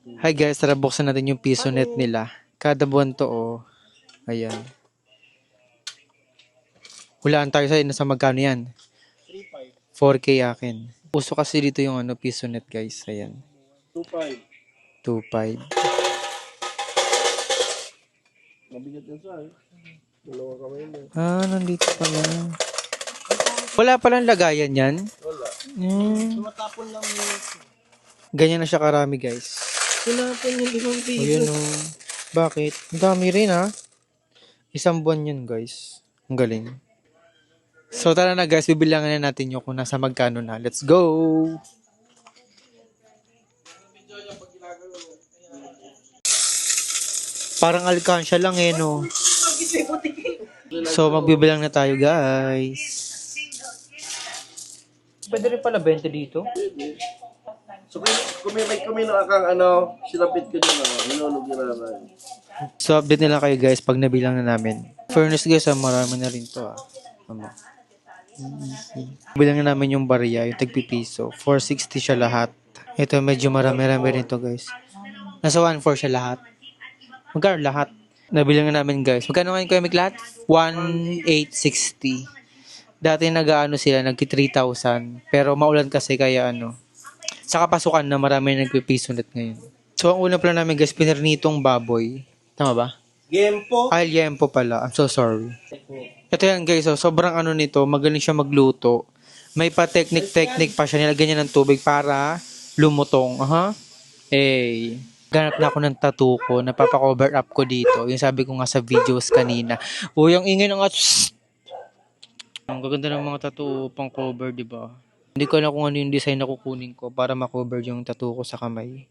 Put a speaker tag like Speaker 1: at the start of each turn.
Speaker 1: Hi guys, tara buksan natin yung piso net nila. Kada buwan to oh. Ayan. Hulaan tayo sa nasa magkano yan? 4K akin. Uso kasi dito yung ano, piso net guys. Ayan.
Speaker 2: 2.5.
Speaker 1: 2.5.
Speaker 2: Mabigat yan sa eh. Dalawa kamay mo.
Speaker 1: Ah, nandito pala. Wala palang lagayan yan.
Speaker 2: Wala.
Speaker 1: Hmm.
Speaker 2: Tumatapon lang yung...
Speaker 1: Ganyan na siya karami guys.
Speaker 2: Tinapon yung limang piso.
Speaker 1: Ayan oh. Bakit? Ang dami rin ha. Isang buwan yun guys. Ang galing. So tara na guys, bibilangan na natin yung kung nasa magkano na. Let's go! Parang alkansya lang eh no. So magbibilang na tayo guys. Pwede rin pala 20 dito.
Speaker 2: So kung, may, may kami na kang ano, silapit ka dyan ano, hinulog yun na.
Speaker 1: So update nila kayo guys pag nabilang na namin. Furnace guys, ah, marami na rin to ah. Tama. Bilang na namin yung barya, yung tagpipiso. 460 siya lahat. Ito medyo marami-rami rin to guys. Nasa 1.4 siya lahat. Magkano lahat? Nabilang na namin guys. Magkano ngayon may lahat? 1,860. Dati nag-ano sila, nagki 3,000. Pero maulan kasi kaya ano. Sa kapasukan na marami nagpipiso net ngayon. So ang una pala namin guys, pinirnitong baboy. Tama ba?
Speaker 2: Gempo.
Speaker 1: Ay, liempo pala. I'm so sorry. Ito yan guys, oh, sobrang ano nito, magaling siya magluto. May pa technique-technique pa siya, nilagyan niya ng tubig para lumutong. Aha. Eh, ganap na ako ng tattoo ko, napapa-cover up ko dito. Yung sabi ko nga sa videos kanina. Uy, ang ingay ng at... Ang gaganda ng mga tattoo pang cover, di ba? Hindi ko alam kung ano yung design na kukunin ko para ma-cover yung tattoo ko sa kamay.